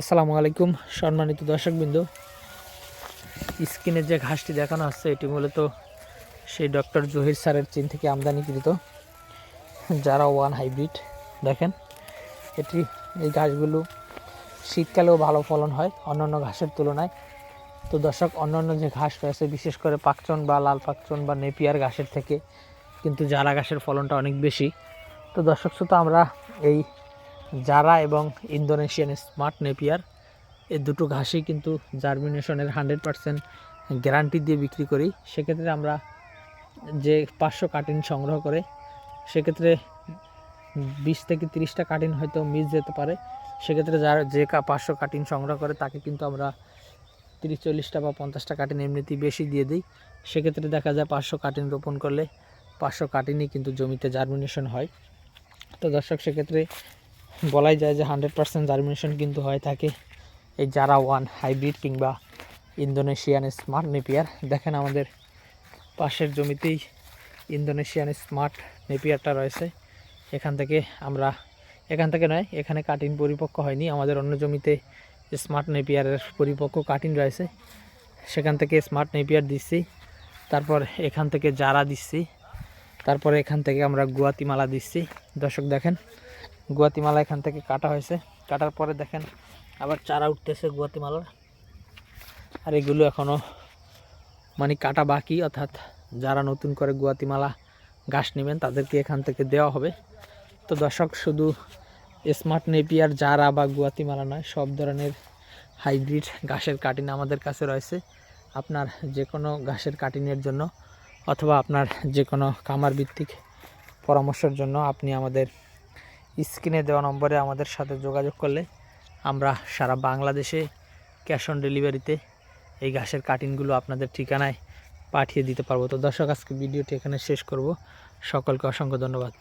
আসসালামু আলাইকুম, সম্মানিত দর্শকবৃন্দ। স্ক্রিনে যে ঘাসটি দেখানো হচ্ছে, এটি মূলত সেই ডক্টর জহির স্যারের চীন থেকে আমদানিকৃত, যারা ওয়ান হাইব্রিড। দেখেন, এটি, এই ঘাসগুলো শীতকালেও ভালো ফলন হয় অন্যান্য ঘাসের তুলনায়। তো দর্শক, অন্যান্য যে ঘাস রয়েছে, বিশেষ করে পাকচন বা লাল পাকচন বা নেপিয়ার ঘাসের থেকে, কিন্তু জারা ঘাসের ফলনটা অনেক বেশি। তো দর্শক, শ্রোতা, আমরা এই জারা এবং ইন্দোনেশিয়ান স্মার্ট নেপিয়ার এই দুটো ঘাসই কিন্তু জার্মিনেশনের হান্ড্রেড পারসেন্ট গ্যারান্টি দিয়ে বিক্রি করি। সেক্ষেত্রে আমরা যে পাঁচশো কাটিন সংগ্রহ করে, সেক্ষেত্রে বিশ থেকে তিরিশটা কাটিন হয়তো মিস যেতে পারে। সেক্ষেত্রে যার যে পাঁচশো কাটিন সংগ্রহ করে, তাকে কিন্তু আমরা তিরিশ, চল্লিশটা বা পঞ্চাশটা কাটিন এমনিতেই বেশি দিয়ে দিই। সেক্ষেত্রে দেখা যায় পাঁচশো কাটিন রোপণ করলে পাঁচশো কাটিনই কিন্তু জমিতে জার্মিনেশন হয়। তো দর্শক, সেক্ষেত্রে বলাই যায় যে হান্ড্রেড পার্সেন্ট জার্মিনেশন কিন্তু হয়ে থাকে এই জারা ওয়ান হাইব্রিড কিংবা ইন্দোনেশিয়ান স্মার্ট নেপিয়ার দেখেন আমাদের পাশের জমিতেই ইন্দোনেশিয়ান স্মার্ট নেপিয়ারটা রয়েছে। এখান থেকে আমরা, এখান থেকে নয়, এখানে কাটিং পরিপক্ক হয়নি। আমাদের অন্য জমিতে স্মার্ট নেপিয়ারের পরিপক্ক কাটিং রয়েছে, সেখান থেকে স্মার্ট নেপিয়ার দিচ্ছি। তারপর এখান থেকে জারা দিচ্ছি। তারপরে এখান থেকে আমরা গুয়াতিমালা দিচ্ছি। দর্শক দেখেন গুয়াতিমালা এখান থেকে কাটা হয়েছে। কাটার পরে দেখেন আবার চারা উঠতেছে গুয়াতিমালার। আর এগুলো এখনও মানে কাটা বাকি, অর্থাৎ যারা নতুন করে গুয়াতিমালা ঘাস নেবেন তাদেরকে এখান থেকে দেওয়া হবে। তো দর্শক, শুধু স্মার্ট নেপিয়ার যারা বা গুয়াতিমালা নয়, সব ধরনের হাইব্রিড ঘাসের কাটিং আমাদের কাছে রয়েছে। আপনার যে কোনো ঘাসের কাটিংয়ের জন্য অথবা আপনার যে কোনো খামার ভিত্তিক পরামর্শের জন্য আপনি আমাদের স্ক্রিনে দেওয়া নম্বরে আমাদের সাথে যোগাযোগ করলে আমরা সারা বাংলাদেশে ক্যাশ অন ডেলিভারিতে এই ঘাসের কাটিংগুলো আপনাদের ঠিকানায় পাঠিয়ে দিতে পারব। তো দর্শক, আজকে ভিডিওটি এখানে শেষ করব। সকলকে অসংখ্য ধন্যবাদ।